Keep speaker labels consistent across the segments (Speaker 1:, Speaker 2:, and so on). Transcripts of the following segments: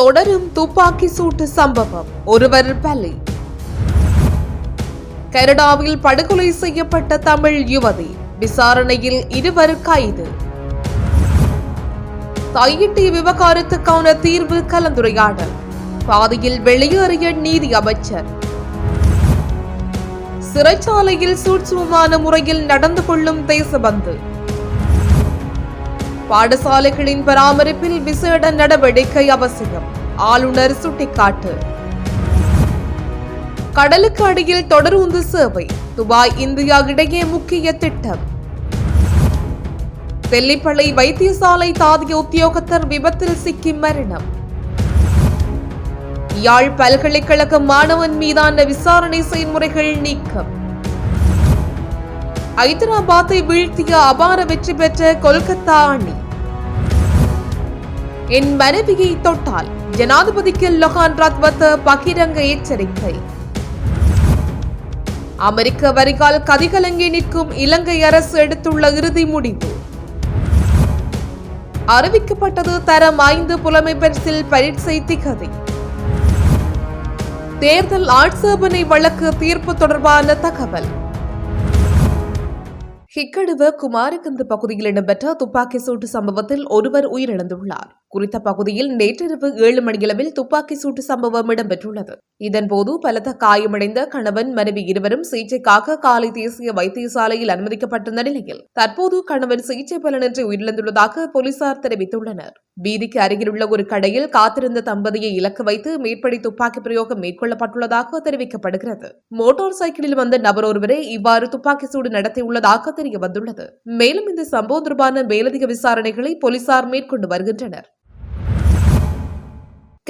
Speaker 1: தொடரும் துப்பாக்கி சூட்டு சம்பவம். ஒருவர் பலி. கனடாவில் படுகொலை செய்யப்பட்ட தமிழ் யுவதி. விசாரணையில் இருவர் கைது. தையிட்டி விவகாரத்துக்கான தீர்வு கலந்துரையாடல். பாதியில் வெளியேறிய நீதி அமைச்சர். சிறைச்சாலையில் சூட்சமமான முறையில் நடந்து கொள்ளும் தேசபந்து. பாடசாலைகளின் பராமரிப்பில் விசேட நடவடிக்கை அவசியம். ஆளுநர் சுட்டிக்காட்டு. கடலுக்கு அடியில் தொடர்ந்து சேவை துபாய் இந்தியா இடையே முக்கிய திட்டம். தெல்லிப்பளை வைத்தியசாலை தாதிய உத்தியோகத்தர் விபத்தில் சிக்கி மரணம். யாழ் பல்கலைக்கழக மாணவன் மீதான விசாரணை செயல்முறைகள் நீக்கம். ஐதராபாத்தை வீழ்த்திய அபார வெற்றி பெற்ற கொல்கத்தா அணி. என் மனைவியை தொட்டால். ஜனாதிபதிக்கு லொஹான் ரத்வத்த பகிரங்க எச்சரிக்கை. அமெரிக்க வரிகால் கதிகலங்கி நிற்கும் இலங்கை அரசு எடுத்துள்ள இறுதி முடிவு. அறிவிக்கப்பட்டது தரம் ஐந்து புலமை பரிசில் பரீட்சை திகதி. தேர்தல் ஆட்சேபனை வழக்கு தீர்ப்பு தொடர்பான தகவல். ஹிக்கடுவ குமாரகந்து பகுதியில் இடம்பெற்ற துப்பாக்கி சூட்டு சம்பவத்தில் ஒருவர் உயிரிழந்துள்ளார். குறித்த பகுதியில் நேற்றிரவு ஏழு மணியளவில் துப்பாக்கி சூட்டு சம்பவம் இடம்பெற்றுள்ளது. இதன்போது பலத்த காயமடைந்த கணவன் மனைவி இருவரும் சிகிச்சைக்காக காலை தேசிய வைத்தியசாலையில் அனுமதிக்கப்பட்டிருந்த நிலையில் தற்போது கணவன் சிகிச்சை பலனின்றி உயிரிழந்துள்ளதாக போலீசார் தெரிவித்துள்ளனர். வீதிக்கு அருகிலுள்ள ஒரு கடையில் காத்திருந்த தம்பதியை இலக்கு வைத்து மேற்படி துப்பாக்கி பிரயோகம் மேற்கொள்ளப்பட்டுள்ளதாக தெரிவிக்கப்படுகிறது. மோட்டார் சைக்கிளில் வந்த நபர் ஒருவரே இவ்வாறு துப்பாக்கி சூடு நடத்தியுள்ளதாக தெரிய வந்துள்ளது மேலும் இந்த சம்பவம் தொடர்பான மேலதிக விசாரணைகளை போலீசார் மேற்கொண்டு வருகின்றனர்.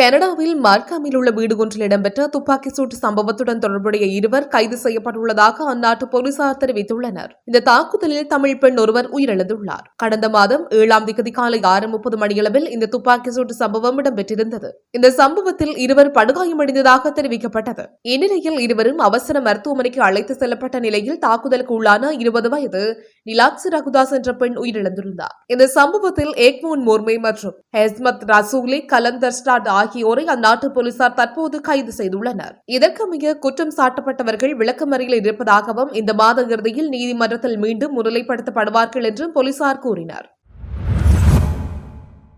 Speaker 1: கனடாவில் மார்க்காமில் உள்ள வீடு ஒன்றில் இடம்பெற்ற துப்பாக்கி சூட்டு சம்பவத்துடன் தொடர்புடைய இருவர் கைது செய்யப்பட்டுள்ளதாக அந்நாட்டு போலீசார் தெரிவித்துள்ளனர். இந்த தாக்குதலில் தமிழ் பெண் ஒருவர் உயிரிழந்துள்ளார். கடந்த மாதம் ஏழாம் திகதி காலை ஆறு முப்பது மணியளவில் இந்த துப்பாக்கி சூட்டு சம்பவம் இடம்பெற்றிருந்தது. இந்த சம்பவத்தில் இருவர் படுகாயமடைந்ததாக தெரிவிக்கப்பட்டது. இந்நிலையில் இருவரும் அவசர மருத்துவமனைக்கு அழைத்து செல்லப்பட்ட நிலையில் தாக்குதலுக்கு உள்ளான இருபது வயது நிலாக்சி ரகுதாஸ் என்ற பெண் உயிரிழந்திருந்தார். இந்த சம்பவத்தில் ஏக்மோன் மோர்மே மற்றும் ஹெஸ்மத் ரசூலி கலந்தர் ஸ்டாட் ஆகியோரை அந்நாட்டு போலீசார் தற்போது கைது செய்துள்ளனர். இதற்கமைய குற்றம் சாட்டப்பட்டவர்கள் விளக்கமறியலில் இருப்பதாகவும் இந்த மாத இறுதியில் நீதிமன்றத்தில் மீண்டும் முன்னிலைப்படுத்தப்படுவார்கள் என்றும் போலீசார் கூறினர்.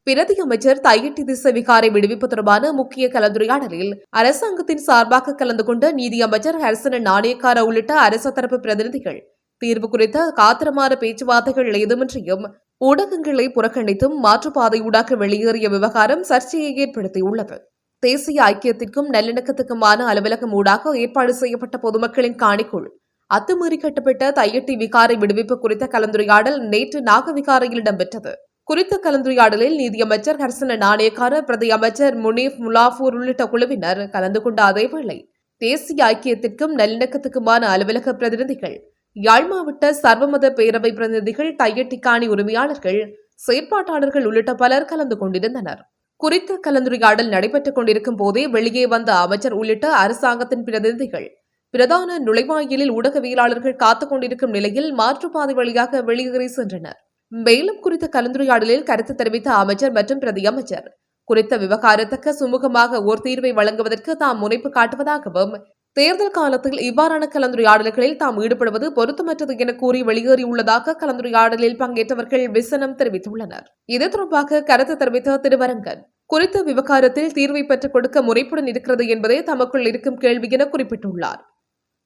Speaker 1: பிரதி அமைச்சர் தையிட்டி திசவிகாரை விடுவிப்பு தொடர்பான முக்கிய கலந்துரையாடலில் அரசாங்கத்தின் சார்பாக கலந்து கொண்ட நீதி அமைச்சர் ஹர்சன நாணயக்கார உள்ளிட்ட அரச தரப்பு பிரதிநிதிகள் தீர்வு குறித்த காத்திரமான பேச்சுவார்த்தைகள் ஏதுமின்றியும் ஊடகங்களை புறக்கணித்தும் மாற்றுப்பாதையூடாக வெளியேறிய விவகாரம் சர்ச்சையை ஏற்படுத்தியுள்ளது. தேசிய ஐக்கியத்திற்கும் நல்லிணக்கத்துக்குமான அலுவலகம் ஊடாக ஏற்பாடு செய்யப்பட்ட பொதுமக்களின் காணிக்குள் அத்துமீறி கட்டப்பட்ட தையட்டி விகாரை விடுவிப்பு குறித்த கலந்துரையாடல் நேற்று நாகவிகாரையில் இடம்பெற்றது. குறித்த கலந்துரையாடலில் நீதியமைச்சர் ஹர்சன நாணயக்கார பிரதி அமைச்சர் முனீப் முலாஃபூர் உள்ளிட்ட குழுவினர் கலந்து கொண்ட அதேவேளை தேசிய ஐக்கியத்திற்கும் நல்லிணக்கத்துக்குமான அலுவலக பிரதிநிதிகள் யாழ் மாவட்ட சர்வமத பேரவை பிரதிநிதிகள் தையட்டிக்காணி உரிமையாளர்கள் செயற்பாட்டாளர்கள் உள்ளிட்ட பலர் கலந்து கொண்டிருந்தனர். குறித்த கலந்துரையாடல் நடைபெற்றுக் கொண்டிருக்கும் போதே வெளியே வந்த அமைச்சர் உள்ளிட்ட அரசாங்கத்தின் பிரதிநிதிகள் பிரதான நுழைவாயிலில் ஊடகவியலாளர்கள் காத்துக் கொண்டிருக்கும் நிலையில் மாற்றுப்பாதை வழியாக வெளியேறி சென்றனர். மேலும் குறித்த கலந்துரையாடலில் கருத்து தெரிவித்த அமைச்சர் மற்றும் பிரதி அமைச்சர் குறித்த விவகாரத்துக்கு சுமூகமாக ஓர் தீர்வை வழங்குவதற்கு தாம் முனைப்பு காட்டுவதாகவும் தேர்தல் காலத்தில் இவ்வாறான கலந்துரையாடல்களில் தாம் ஈடுபடுவது பொருத்தமற்றது என கூறி வெளியேறியுள்ளதாக கலந்துரையாடலில் பங்கேற்றவர்கள் விசனம் தெரிவித்துள்ளனர். இது தொடர்பாக கருத்து தெரிவித்த திருவரங்கன் குறித்த விவகாரத்தில் தீர்வை பெற்றுக் கொடுக்க முறைப்புடன் இருக்கிறது என்பதே தமக்குள் இருக்கும் கேள்வி என குறிப்பிட்டுள்ளார்.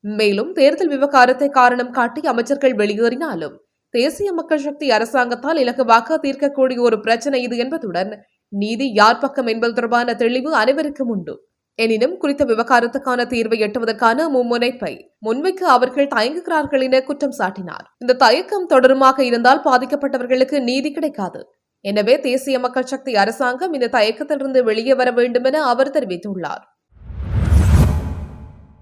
Speaker 1: மேலும் தேர்தல் விவகாரத்தை காரணம் காட்டி அமைச்சர்கள் வெளியேறினாலும் தேசிய மக்கள் சக்தி அரசாங்கத்தால் இலகுவாக தீர்க்கக்கூடிய ஒரு பிரச்சனை இது என்பதுடன் நீதி யார் பக்கம் என்பது தொடர்பான தெளிவு அனைவருக்கும் உண்டு. எனினும் குறித்த விவகாரத்துக்கான தீர்வை எட்டுவதற்கான மும்முனைப்பை முன்வைக்க அவர்கள் தயங்குகிறார்கள் என குற்றம் சாட்டினார். இந்த தயக்கம் தொடருமாக இருந்தால் பாதிக்கப்பட்டவர்களுக்கு நீதி கிடைக்காது. எனவே தேசிய மக்கள் சக்தி அரசாங்கம் இந்த தயக்கத்திலிருந்து வெளியே வர வேண்டும் என அவர் தெரிவித்துள்ளார்.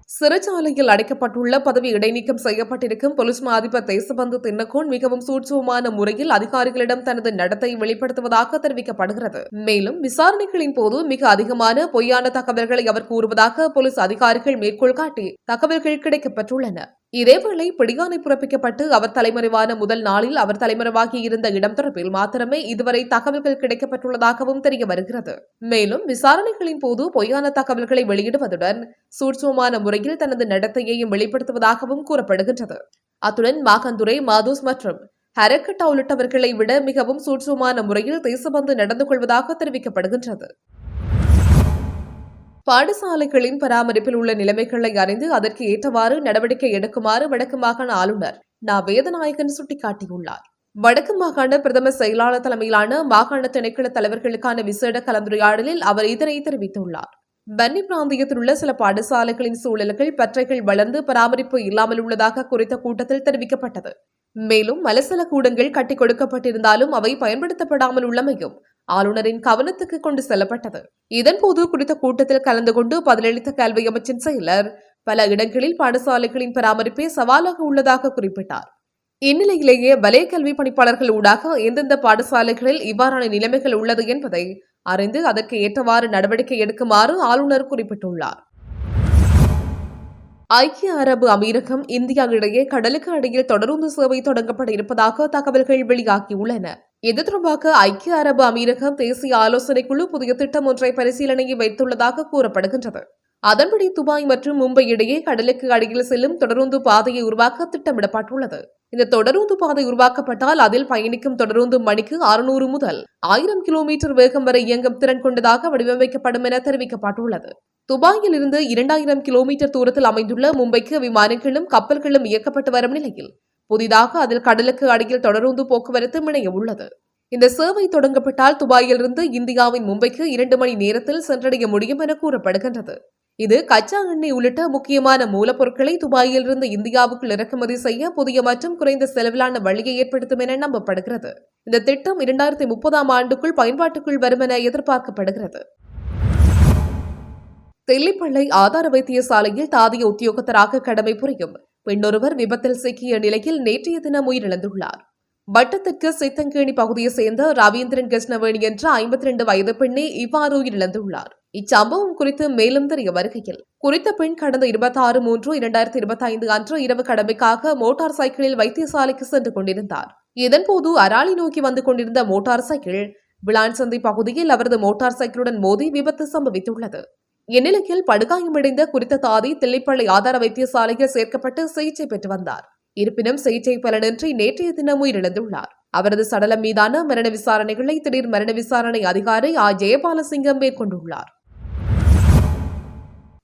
Speaker 1: சிறைச்சாலையில் அடைக்கப்பட்டுள்ள பதவி இடைநீக்கம் செய்யப்பட்டிருக்கும் போலீஸ் மா அதிபர் தேசபந்து தின்னகோன் மிகவும் சூட்சமமான முறையில் அதிகாரிகளிடம் தனது நடத்தை வெளிப்படுத்துவதாக தெரிவிக்கப்படுகிறது. மேலும் விசாரணைகளின் போது மிக அதிகமான பொய்யான தகவல்களை அவர் கூறுவதாக போலீஸ் அதிகாரிகள் மேற்கோள் காட்டி தகவல்கள் கிடைக்கப்பெற்றுள்ளன. இதேவேளை பிடிகானை பிறப்பிக்கப்பட்டு அவர் தலைமறைவான முதல் நாளில் அவர் தலைமறைவாகி இருந்த இடம் தொடர்பில் மாத்திரமே இதுவரை தகவல்கள் கிடைக்கப்பட்டுள்ளதாகவும் தெரிய வருகிறது. மேலும் விசாரணைகளின் போது பொய்யான தகவல்களை வெளியிடுவதுடன் சூட்சமான முறையில் தனது நடத்தையையும் வெளிப்படுத்துவதாகவும் கூறப்படுகின்றது. அத்துடன் மாகந்துரை மாதூஸ் மற்றும் ஹரக்கட்டா உள்ளிட்டவர்களை விட மிகவும் சூட்சமான முறையில் தேசபந்து நடந்து கொள்வதாக தெரிவிக்கப்படுகின்றது. பாடசாலைகளின் பராமரிப்பில் உள்ள நிலைமைகளை அறிந்து அதற்கு ஏற்றவாறு நடவடிக்கை எடுக்குமாறு வடக்கு மாகாண ஆளுநர் நா. வேதநாயகன் சுட்டிக்காட்டியுள்ளார். வடக்கு மாகாண பிரதம செயலாளர் தலைமையிலான மாகாண திணைக்கள தலைவர்களுக்கான விசேட கலந்துரையாடலில் அவர் இதனை தெரிவித்துள்ளார். பன்னி பிராந்தியத்தில் உள்ள சில பாடசாலைகளின் சூழல்கள் பற்றைகள் வளர்ந்து பராமரிப்பு இல்லாமல் உள்ளதாக குறித்த கூட்டத்தில் தெரிவிக்கப்பட்டது. மேலும் மலசல கூடங்கள் கட்டிக் கொடுக்கப்பட்டிருந்தாலும் அவை பயன்படுத்தப்படாமல் உள்ளமையும் ஆளுநரின் கவனத்துக்கு கொண்டு செல்லப்பட்டது. இதன்போது குறித்த கூட்டத்தில் கலந்து கொண்டு பதிலளித்த கல்வி அமைச்சின் செயலர் பல இடங்களில் பாடசாலைகளின் பராமரிப்பே சவாலாக உள்ளதாக குறிப்பிட்டார். இந்நிலையிலேயே வலய கல்வி பணிப்பாளர்கள் ஊடாக எந்தெந்த பாடசாலைகளில் இவ்வாறான நிலைமைகள் உள்ளது என்பதை அறிந்து அதற்கு ஏற்றவாறு நடவடிக்கை எடுக்குமாறு ஆளுநர் குறிப்பிட்டுள்ளார். ஐக்கிய அரபு அமீரகம் இந்தியா இடையே கடலுக்கு அடியில் தொடருந்து சேவை தொடங்கப்பட இருப்பதாக தகவல்கள் வெளியாகியுள்ளன. இது தொடர்பாக ஐக்கிய அரபு அமீரகம் தேசிய ஆலோசனைக்குழு புதிய திட்டம் ஒன்றை பரிசீலனையை வைத்துள்ளதாக கூறப்படுகின்றது. அதன்படி துபாய் மற்றும் மும்பை இடையே கடலுக்கு அடியில் செல்லும் தொடருந்து பாதையை உருவாக்க திட்டமிடப்பட்டுள்ளது. இந்த தொடருந்து பாதை உருவாக்கப்பட்டால் அதில் பயணிக்கும் தொடருந்து மணிக்கு அறுநூறு முதல் ஆயிரம் கிலோமீட்டர் வேகம் வரை இயங்கும் திறன் கொண்டதாக வடிவமைக்கப்படும் என தெரிவிக்கப்பட்டுள்ளது. துபாயில் இருந்து இரண்டாயிரம் கிலோமீட்டர் தூரத்தில் அமைந்துள்ள மும்பைக்கு விமானங்களும் கப்பல்களும் இயக்கப்பட்டு வரும் நிலையில் புதிதாக அதில் கடலுக்கு அடியில் தொடருந்து போக்குவரத்து இணைய உள்ளது. இந்த சேவை தொடங்கப்பட்டால் துபாயிலிருந்து இந்தியாவின் மும்பைக்கு இரண்டு மணி நேரத்தில் சென்றடைய முடியும் என கூறப்படுகின்றது. இது கச்சா எண்ணெய் உள்ளிட்ட முக்கியமான மூலப்பொருட்களை துபாயிலிருந்து இந்தியாவுக்குள் இறக்குமதி செய்ய புதிய மற்றும் குறைந்த செலவிலான வழியை ஏற்படுத்தும் என நம்பப்படுகிறது. இந்த திட்டம் இரண்டாயிரத்தி முப்பதாம் ஆண்டுக்குள் பயன்பாட்டுக்குள் வரும் என எதிர்பார்க்கப்படுகிறது. தெல்லிப்பள்ளை ஆதார வைத்தியசாலையில் தாதிய உத்தியோகத்தராக கடமை புரியும் பெண்ணொருவர் விபத்தில் சிக்கிய நிலையில் நேற்றைய தினம் உயிரிழந்துள்ளார். வட்டத்திற்கு சித்தங்கேணி பகுதியைச் சேர்ந்த ரவீந்திரன் கிருஷ்ணவேணி என்ற ஐம்பத்தி ரெண்டு வயது பெண்ணே இவ்வாறு உயிரிழந்துள்ளார். இச்சம்பவம் குறித்து மேலும் தெரிய வருகையில் குறித்த பெண் கடந்த இருபத்தி ஆறு மூன்று இரண்டாயிரத்தி இருபத்தி ஐந்து அன்று இரவு கடமைக்காக மோட்டார் சைக்கிளில் வைத்தியசாலைக்கு சென்று கொண்டிருந்தார். இதன்போது அராலி நோக்கி வந்து கொண்டிருந்த மோட்டார் சைக்கிள் விளான் சந்தை பகுதியில் அவரது மோட்டார் சைக்கிளுடன் மோதி விபத்து சம்பவித்துள்ளது. இந்நிலையில் படுகாயமடைந்த குறித்த தாதி தில்லைப்பள்ளி ஆதார வைத்தியசாலையில் சேர்க்கப்பட்டு சிகிச்சை பெற்று வந்தார். இருப்பினும் சிகிச்சை பலனின்றி நேற்றைய தினம் உயிரிழந்துள்ளார். அவரது சடலம் மீதான மரண விசாரணைகளை திடீர் மரண விசாரணை அதிகாரி ஆ. ஜெயபாலசிங்கம் மேற்கொண்டுள்ளார்.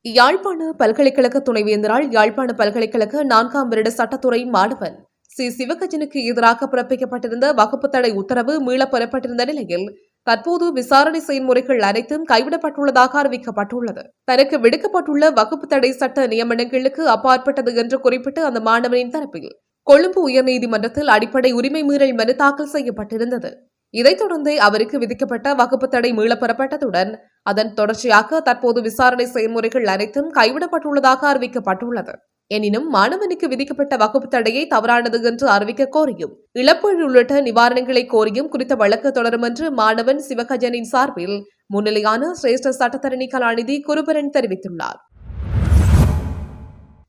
Speaker 1: யாழ்ப்பாண பல்கலைக்கழக துணைவேந்தரால் யாழ்ப்பாண பல்கலைக்கழக நான்காம் வருட சட்டத்துறை மாணவன் சி. சிவகஜனுக்கு எதிராக பிறப்பிக்கப்பட்டிருந்த வகுப்பு தடை உத்தரவு மீளப் பெறப்பட்டிருந்த நிலையில் தற்போது விசாரணை செயல்முறைகள் அனைத்தும் கைவிடப்பட்டுள்ளதாக அறிவிக்கப்பட்டுள்ளது. தனக்கு விடுக்கப்பட்டுள்ள வகுப்பு தடை சட்ட நியமனங்களுக்கு அப்பாற்பட்டது என்று குறிப்பிட்டு அந்த மாணவனின் தரப்பில் கொழும்பு உயர்நீதிமன்றத்தில் அடிப்படை உரிமை மீறல் மனு தாக்கல் செய்யப்பட்டிருந்தது. இதைத் தொடர்ந்தே அவருக்கு விதிக்கப்பட்ட வகுப்பு தடை மீளப்பெறப்பட்டதுடன் அதன் தொடர்ச்சியாக தற்போது விசாரணை செயல்முறைகள் அனைத்தும் கைவிடப்பட்டுள்ளதாக அறிவிக்கப்பட்டுள்ளது. எனினும் மாணவனுக்கு விதிக்கப்பட்ட வகுப்பு தடையை தவறானது என்று அறிவிக்க கோரியும். இழப்பீடு உள்ளிட்ட நிவாரணங்களை கோரியும் குறித்த வழக்கு தொடரும் என்று மாணவன் சிவகஜனின் சார்பில் முன்னிலையான சிரேஷ்ட சட்டத்தரணி கலாநிதி குருபரன் தெரிவித்துள்ளார்.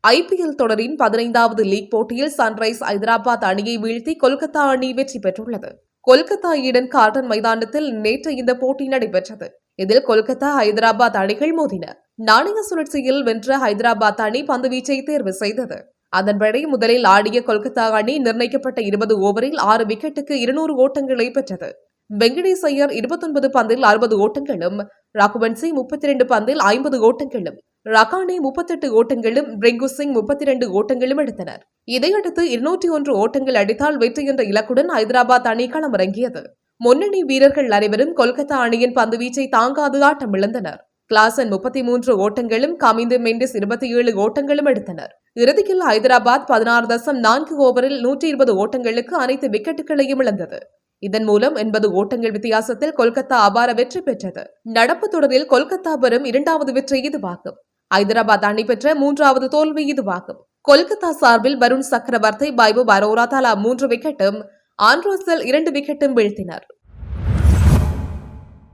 Speaker 1: ஐபிஎல் தொடரின் பதினைந்தாவது லீக் போட்டியில் சன்ரைஸ் ஐதராபாத் அணியை வீழ்த்தி கொல்கத்தா அணி வெற்றி பெற்றுள்ளது. கொல்கத்தா ஈடன் கார்டன் மைதானத்தில் நேற்று இந்த போட்டி நடைபெற்றது. இதில் கொல்கத்தா ஹைதராபாத் அணிகள் மோதின. நாணய சுழற்சியில் வென்ற ஹைதராபாத் அணி பந்துவீச்சை தேர்வு செய்தது. அதன்படி முதலில் ஆடிய கொல்கத்தா அணி நிர்ணயிக்கப்பட்ட இருபது ஓவரில் ஆறு விக்கெட்டுக்கு இருநூறு ஓட்டங்களை பெற்றது. வெங்கடேஷ் ஐயர் இருபத்தொன்பது பந்தில் அறுபது ஓட்டங்களும் ராகுவன்சி முப்பத்தி ரெண்டு பந்தில் ஐம்பது ஓட்டங்களும் ரகானே முப்பத்தெட்டு ஓட்டங்களும் பிரிங்கு சிங் முப்பத்தி ரெண்டு ஓட்டங்களும் எடுத்தனர். இதையடுத்து இருநூற்றி ஒன்று ஓட்டங்கள் அடித்தால் வெற்றி என்ற இலக்குடன் ஹைதராபாத் அணி களமிறங்கியது. முன்னணி வீரர்கள் அனைவரும் கொல்கத்தா அணியின் பந்துவீச்சை தாங்காது ஆட்டம் இழந்தனர் கிளாசன் முப்பத்தி மூன்று ஓட்டங்களும் கமிந்து மெண்டிஸ் இருபத்தி ஏழு ஓட்டங்களும் எடுத்தனர். இறுதியில் ஐதராபாத் பதினாறு தசம் நான்கு ஓவரில் நூற்றி இருபது ஓட்டங்களுக்கு அனைத்து விக்கெட்டுகளையும் இழந்தது. இதன் மூலம் எண்பது ஓட்டங்கள் வித்தியாசத்தில் கொல்கத்தா அபார வெற்றி பெற்றது. நடப்பு தொடரில் கொல்கத்தா பெறும் இரண்டாவது வெற்றி இதுவாகும். ஐதராபாத் அணி பெற்ற மூன்றாவது தோல்வி இதுவாகும். கொல்கத்தா சார்பில் வருண் சக்கரவர்த்தி பைபு பரோரா தலா மூன்று விக்கெட்டும் ஆண்ட்ரோசல் இரண்டு விக்கெட்டும் வீழ்த்தினர்.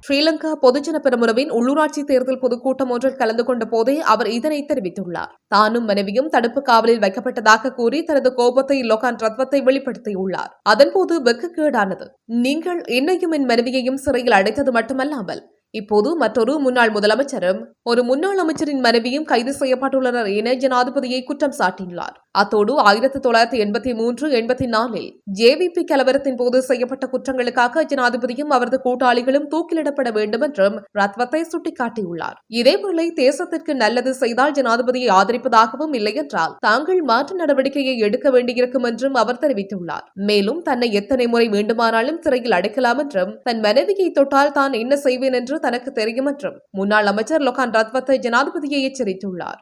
Speaker 1: ஸ்ரீலங்கா பொதுஜன பெரமுனவின் உள்ளூராட்சி தேர்தல் பொதுக்கூட்டம் ஒன்றில் கலந்து கொண்ட போதே அவர் இதனை தெரிவித்துள்ளார். தானும் மனைவியும் தடுப்பு காவலில் வைக்கப்பட்டதாக கூறி தனது கோபத்தை லொகான் ரத்வத்தை வெளிப்படுத்தியுள்ளார். அதன்போது வெக்கக்கேடானது நீங்கள் என்னையும் என் மனைவியையும் சிறையில் அடைத்தது மட்டுமல்லாமல் இப்போது மற்றொரு முன்னாள் முதலமைச்சரும் ஒரு முன்னாள் அமைச்சரின் மனைவியும் கைது செய்யப்பட்டுள்ளனர் என ஜனாதிபதியை குற்றம் சாட்டியுள்ளார். அத்தோடு ஆயிரத்தி தொள்ளாயிரத்தி எண்பத்தி மூன்று எண்பத்தி நாலில் ஜேவிபி கலவரத்தின் போது செய்யப்பட்ட குற்றங்களுக்காக ஜனாதிபதியும் அவரது கூட்டாளிகளும் தூக்கிலிடப்பட வேண்டும் என்றும் ரத்வத்தை சுட்டிக்காட்டியுள்ளார். இதேவேளை தேசத்திற்கு நல்லது செய்தால் ஜனாதிபதியை ஆதரிப்பதாகவும் இல்லையென்றால் தாங்கள் மாற்று நடவடிக்கையை எடுக்க வேண்டியிருக்கும் என்றும் அவர் தெரிவித்துள்ளார். மேலும் தன்னை எத்தனை முறை வேண்டுமானாலும் சிறையில் அடைக்கலாம் என்றும் தன் மனைவியை தொட்டால் தான் என்ன செய்வேன் என்று என்று தனக்கு தெரியும் என்றும் முன்னாள் அமைச்சர் லொகான் ரத்வத்தை ஜனாதிபதியை எச்சரித்துள்ளார்.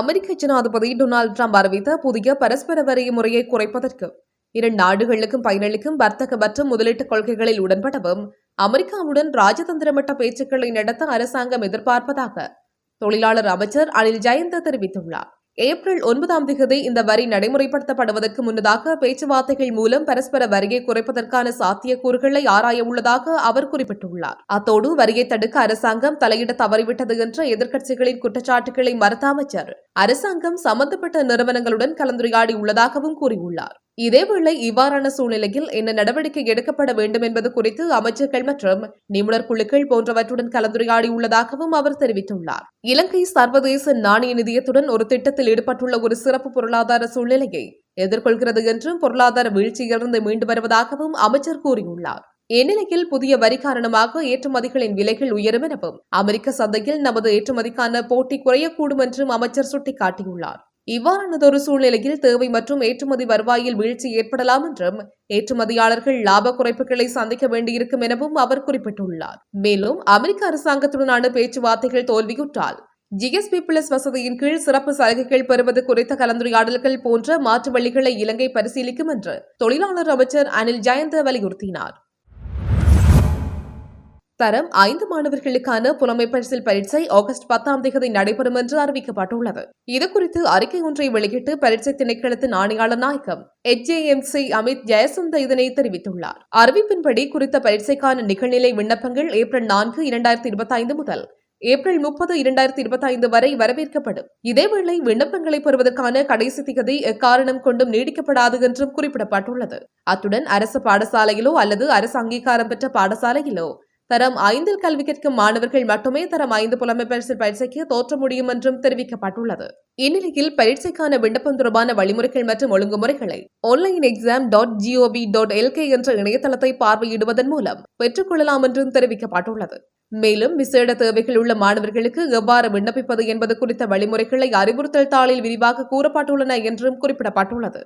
Speaker 1: அமெரிக்க ஜனாதிபதி டொனால்டு ட்ரம்ப் அறிவித்த புதிய பரஸ்பர வரி முறையை குறைப்பதற்கு இரண்டு நாடுகளுக்கும் பயனளிக்கும் வர்த்தக மற்றும் முதலீட்டுக் கொள்கைகளில் உடன்படவும் அமெரிக்காவுடன் ராஜதந்திரமட்ட பேச்சுக்களை நடத்த அரசாங்கம் எதிர்பார்ப்பதாக தொழிலாளர் அமைச்சர் அனில் ஜெயந்த தெரிவித்துள்ளார். ஏப்ரல் ஒன்பதாம் தேதி இந்த வரி நடைமுறைப்படுத்தப்படுவதற்கு முன்னதாக பேச்சுவார்த்தைகள் மூலம் பரஸ்பர வரியை குறைப்பதற்கான சாத்தியக்கூறுகளை ஆராய உள்ளதாக அவர் குறிப்பிட்டுள்ளார். அத்தோடு வரியை தடுக்க அரசாங்கம் தலையிட தவறிவிட்டது என்ற எதிர்க்கட்சிகளின் குற்றச்சாட்டுகளை மறுத்த அமைச்சர். அரசாங்கம் சம்பந்தப்பட்ட நிறுவனங்களுடன் கலந்துரையாடி உள்ளதாகவும் கூறியுள்ளார். இதேவேளை இவ்வாறான சூழ்நிலையில் என்ன நடவடிக்கை எடுக்கப்பட வேண்டும் என்பது குறித்து அமைச்சர்கள் மற்றும் நிபுணர் குழுக்கள் போன்றவற்றுடன் கலந்துரையாடியுள்ளதாகவும் அவர் தெரிவித்துள்ளார். இலங்கை சர்வதேச நாணய நிதியத்துடன் ஒரு திட்டத்தில் ஈடுபட்டுள்ள ஒரு சிறப்பு பொருளாதார சூழ்நிலையை எதிர்கொள்கிறது என்றும் பொருளாதார வீழ்ச்சியிலிருந்து மீண்டு வருவதாகவும் அமைச்சர் கூறியுள்ளார். இந்நிலையில் புதிய வரி காரணமாக ஏற்றுமதிகளின் விலைகள் உயரும் எனவும் அமெரிக்க சந்தையில் நமது ஏற்றுமதிக்கான போட்டி குறையக்கூடும் என்றும் அமைச்சர் சுட்டிக்காட்டியுள்ளார். இவ்வாறானதொரு சூழ்நிலையில் தேவை மற்றும் ஏற்றுமதி வருவாயில் வீழ்ச்சி ஏற்படலாம் என்றும் ஏற்றுமதியாளர்கள் லாப குறைப்புகளை சந்திக்க வேண்டியிருக்கும் எனவும் அவர் குறிப்பிட்டுள்ளார். மேலும் அமெரிக்க அரசாங்கத்துடனான பேச்சுவார்த்தைகள் தோல்வியுற்றால் ஜிஎஸ்பி பிளஸ் வசதியின் கீழ் சிறப்பு சலுகைகள் பெறுவது குறித்த கலந்துரையாடல்கள் போன்ற மாற்று வழிகளை இலங்கை பரிசீலிக்கும் என்று தொழிலாளர் அமைச்சர் அனில் ஜெயந்த வலியுறுத்தினார். தரம் ஐந்து மாணவர்களுக்கான புலமை பரிசில் பரீட்சை ஆகஸ்ட் பத்தாம் தேதி நடைபெறும் என்று அறிவிக்கப்பட்டுள்ளது. இதுகுறித்து அறிக்கை ஒன்றை வெளியிட்டு பரீட்சை திணைக்களத்தின் ஆணையாளர் நாயகம் எச்ஏஎம்சி அமித் ஜெயசுந்த இதனை தெரிவித்துள்ளார். அறிவிப்பின்படி குறித்த பரீட்சைக்கான நிகழ்நிலை விண்ணப்பங்கள் ஏப்ரல் நான்கு இரண்டாயிரத்தி இருபத்தி ஐந்து முதல் ஏப்ரல் முப்பது இரண்டாயிரத்தி இருபத்தி ஐந்து வரை வரவேற்கப்படும். இதேவேளை விண்ணப்பங்களை பெறுவதற்கான கடைசி திகதி எக்காரணம் கொண்டும் நீடிக்கப்படாது என்றும் குறிப்பிடப்பட்டுள்ளது. அத்துடன் அரசு பாடசாலையிலோ அல்லது அரசு அங்கீகாரம் பெற்ற பாடசாலையிலோ தரம் ஐந்தில் கல்வி கற்கும் மாணவர்கள் மட்டுமே தரம் ஐந்து புலமை பரிசைக்கு பரீட்சைக்கு தோற்ற முடியும் என்றும் தெரிவிக்கப்பட்டுள்ளது. இந்நிலையில் பரீட்சைக்கான விண்ணப்பம் தொடர்பான வழிமுறைகள் மற்றும் ஒழுங்குமுறைகளை online exam dot GOV dot LK என்ற இணையதளத்தை பார்வையிடுவதன் மூலம் பெற்றுக்கொள்ளலாம் என்றும் தெரிவிக்கப்பட்டுள்ளது. மேலும் விசேட தேவைகள் உள்ள மாணவர்களுக்கு எவ்வாறு விண்ணப்பிப்பது என்பது குறித்த வழிமுறைகளை அறிவுறுத்தல் தாளில் விரிவாக கூறப்பட்டுள்ளன என்றும் குறிப்பிடப்பட்டுள்ளது.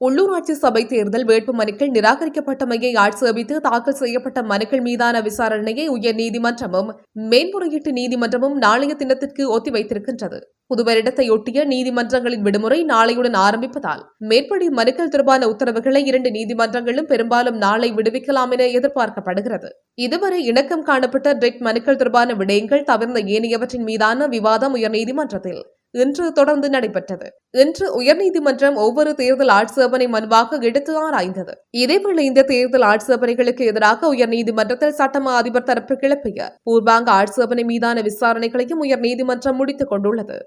Speaker 1: உள்ளூராட்சி சபை தேர்தல் வேட்பு மனுக்கள் நிராகரிக்கப்பட்டமையை ஆட்சேபித்து தாக்கல் செய்யப்பட்ட மனுக்கள் மீதான விசாரணையை உயர்நீதிமன்றமும் மேன்முறையீட்டு நீதிமன்றமும் நாளைய தினத்திற்கு ஒத்திவைத்திருக்கின்றது. புதுவரிடத்தையொட்டிய நீதிமன்றங்களின் விடுமுறை நாளையுடன் ஆரம்பிப்பதால் மேற்படி மனுக்கள் தொடர்பான உத்தரவுகளை இரண்டு நீதிமன்றங்களும் பெரும்பாலும் நாளை விடுவிக்கலாம் என எதிர்பார்க்கப்படுகிறது. இதுவரை இணக்கம் காணப்பட்ட டெட் மனுக்கள் தொடர்பான விடயங்கள் தவிர்ந்த ஏனையவற்றின் மீதான விவாதம் உயர்நீதிமன்றத்தில் இன்று தொடர்ந்து நடைபெற்றது. இன்று உயர்நீதிமன்றம் ஒவ்வொரு தேர்தல் ஆட்சேபனை மனுவாக எடுத்து ஆராய்ந்தது. இதேவேளை இந்த தேர்தல் ஆட்சேபனைகளுக்கு எதிராக உயர்நீதிமன்றத்தில் சட்டமா அதிபர் தரப்பு கிளப்பிய பூர்வாங்க ஆட்சேபனை மீதான விசாரணைகளையும் உயர்நீதிமன்றம் முடித்துக் கொண்டுள்ளது.